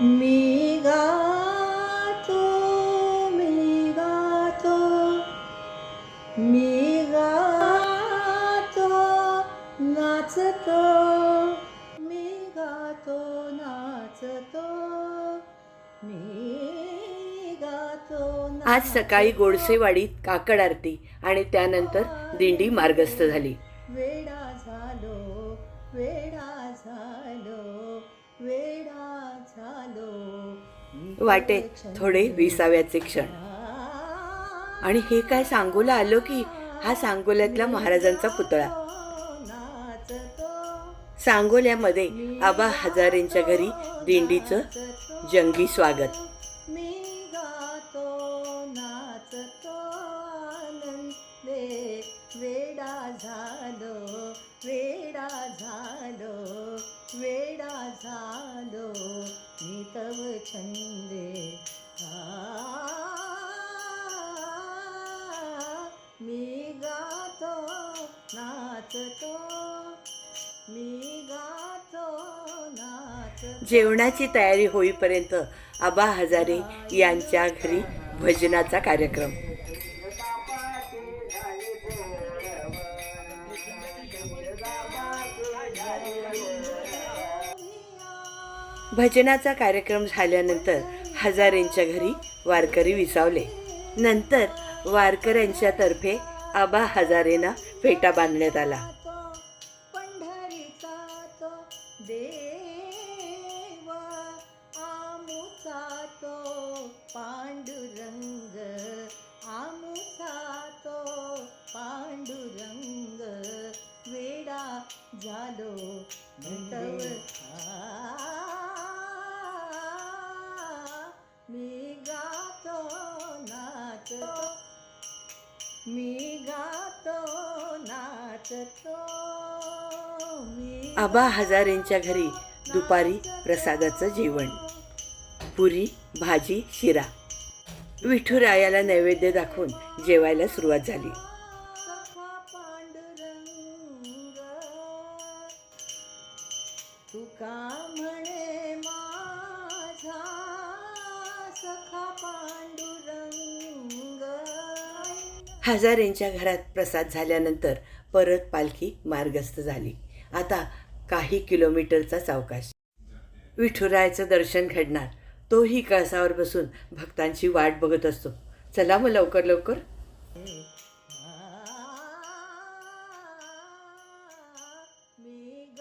मी गातो मी गातो मी गातो नाचतो मी गातो नाचतो मी गातो. आज सकाळी गोडसेवाडीत काकड आरती आणि त्यानंतर दिंडी मार्गस्थ झाली वेडा झालो वेडा झालो वेडा वाटे थोडे विसाव्याचे क्षण. आणि हे काय सांगोला आलो की हा सांगोल्यातला महाराजांचा पुतळा? सांगोल्यामध्ये आबा हजारेंच्या घरी दिंडीचं जंगी स्वागत. मी नाचतो वेडा झालो वेडा झालो. झालो मी तव छंदे. मी गातो नाचतो. मी गातो नाचतो. जेवणाची तयारी होईपर्यंत आबा हजारे यांच्या घरी भजनाचा कार्यक्रम. भजनाचा कार्यक्रम झाल्यानंतर हजारेंच्या घरी वारकरी विसावले. नंतर वारकऱ्यांच्या तर्फे आबा हजारेंना फेटा बांधण्यात आला. पंढरीचा तो तो पांडुरंग तो पांडुरंग वेडा झालो आबा हजारेंच्या घरी दुपारी प्रसादाचं जेवण. पुरी भाजी शिरा. विठुरायाला नैवेद्य दाखवून जेवायला सुरुवात झाली. तुका म्हणे माझा सखा हजारेंच्या घरात प्रसाद झाल्यानंतर परत पालखी मार्गस्थ झाली. आता काही किलोमीटरचा सावकाश. विठुरायाचं दर्शन घडणार. तोही कळसावर बसून भक्तांची वाट बघत असतो. चला मग लवकर लवकर. मी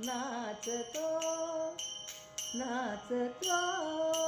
नाचतो नाचतो.